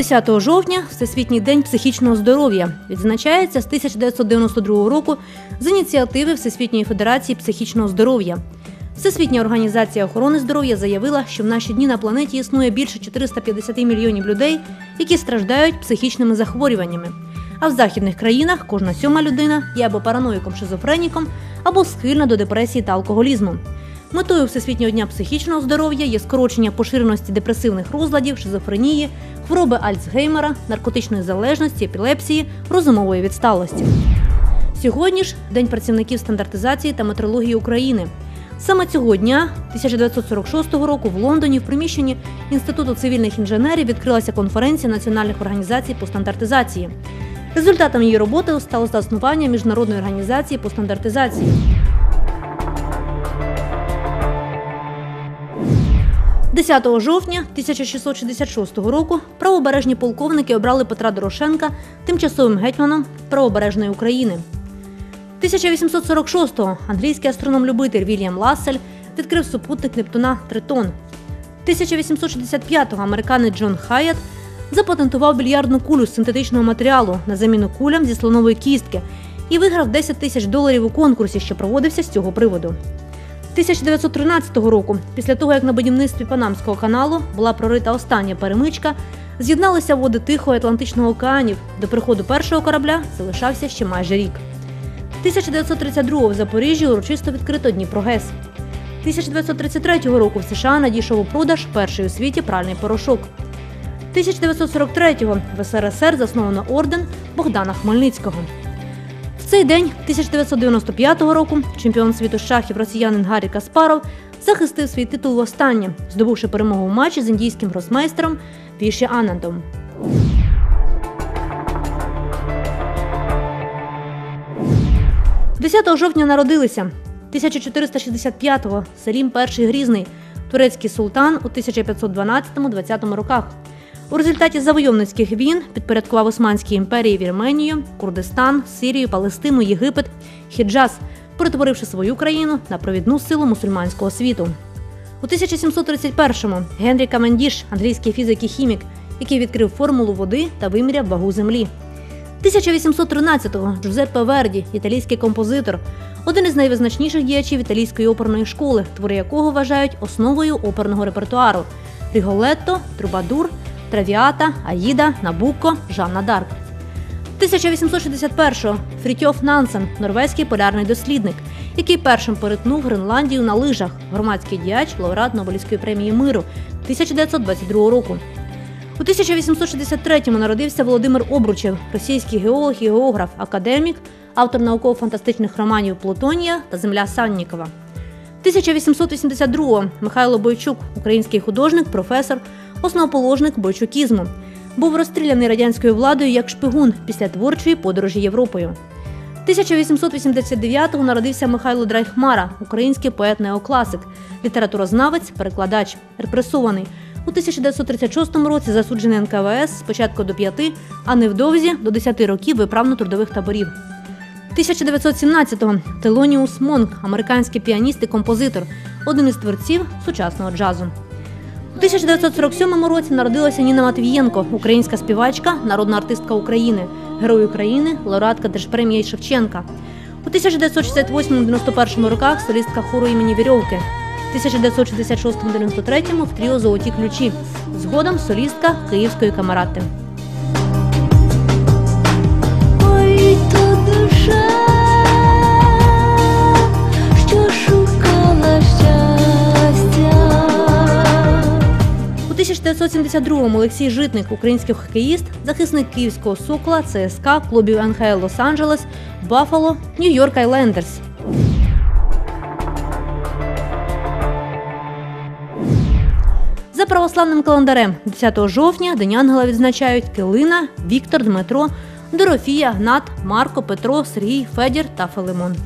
10 жовтня Всесвітній день психічного здоров'я відзначається з 1992 року з ініціативи Всесвітньої федерації психічного здоров'я. Всесвітня організація охорони здоров'я заявила, що в наші дні на планеті існує більше 450 мільйонів людей, які страждають психічними захворюваннями. А в західних країнах кожна сьома людина є або параноїком шизофреніком, або схильна до депресії та алкоголізму. Метою Всесвітнього дня психічного здоров'я є скорочення поширеності депресивних розладів, шизофренії, хвороби Альцгеймера, наркотичної залежності, епілепсії, розумової відсталості. Сьогодні ж День працівників стандартизації та метрології України. Саме цього дня, 1946 року, в Лондоні, в приміщенні Інституту цивільних інженерів відкрилася конференція національних організацій по стандартизації. Результатом її роботи стало заснування міжнародної організації по стандартизації. – 10 жовтня 1666 року правобережні полковники обрали Петра Дорошенка тимчасовим гетьманом правобережної України. 1846-го англійський астроном-любитель Вільям Лассель відкрив супутник Нептуна Тритон. 1865-го американець Джон Хайет запатентував більярдну кулю з синтетичного матеріалу на заміну кулям зі слонової кістки і виграв 10 тисяч доларів у конкурсі, що проводився з цього приводу. 1913 року, після того як на будівництві Панамського каналу була прорита остання перемичка, з'єдналися води Тихого Атлантичного океанів. До приходу першого корабля залишався ще майже рік. 1932 в Запоріжжі урочисто відкрито Дніпрогес. 1933 року в США надійшов у продаж перший у світі пральний порошок. 1943-го в СРСР засновано орден Богдана Хмельницького. Цей день, 1995 року, чемпіон світу шахів росіянин Гаррі Каспаров захистив свій титул востаннє, здобувши перемогу в матчі з індійським гросмейстером Віші Анандом. – 10 жовтня народилися 1465-го Селім І Грізний, турецький султан у 1512-20 роках. У результаті завойовницьких війн підпорядкував Османській імперії Вірменію, Курдистан, Сирію, Палестину, Єгипет, Хіджаз, перетворивши свою країну на провідну силу мусульманського світу. У 1731-му Генрі Камендіш, англійський фізик і хімік, який відкрив формулу води та виміряв вагу землі. 1813-го Джузеппе Верді, італійський композитор, один із найвизначніших діячів італійської оперної школи, твори якого вважають основою оперного репертуару Ріголетто, Трубадур, Травіата, Аїда, Набуко, Жанна Дарк. 1861-го Фрітьоф Нансен, норвезький полярний дослідник, який першим перетнув Гренландію на лижах, громадський діяч, лауреат Нобелівської премії миру 1922 року. У 1863-му народився Володимир Обручев, російський геолог і географ, академік, автор науково-фантастичних романів Плутонія та Земля Саннікова. 1882-го Михайло Бойчук, український художник, професор, основоположник бойчукізму. Був розстріляний радянською владою як шпигун після творчої подорожі Європою. 1889-го народився Михайло Драйхмара, український поет-неокласик, літературознавець, перекладач, репресований. У 1936 році засуджений НКВС спочатку до п'яти, а невдовзі до 10 років виправно-трудових таборів. 1917-го Телоніус Монк, американський піаніст і композитор, один із творців сучасного джазу. У 1947 році народилася Ніна Матвієнко, українська співачка, народна артистка України, герой України, лауреатка Держпремії Шевченка. У 1968-91 роках солістка хору імені Вірьовки. У 1966-93 в тріо Золоті ключі. Згодом солістка Київської камарати. 1972-му Олексій Житник, український хокеїст, захисник київського сокола, ЦСКА, клубів НХЛ Лос-Анджелес, Баффало, Нью-Йорк Айлендерс. За православним календарем 10 жовтня День Ангела відзначають Килина, Віктор, Дмитро, Дорофія, Гнат, Марко, Петро, Сергій, Федір та Филимон.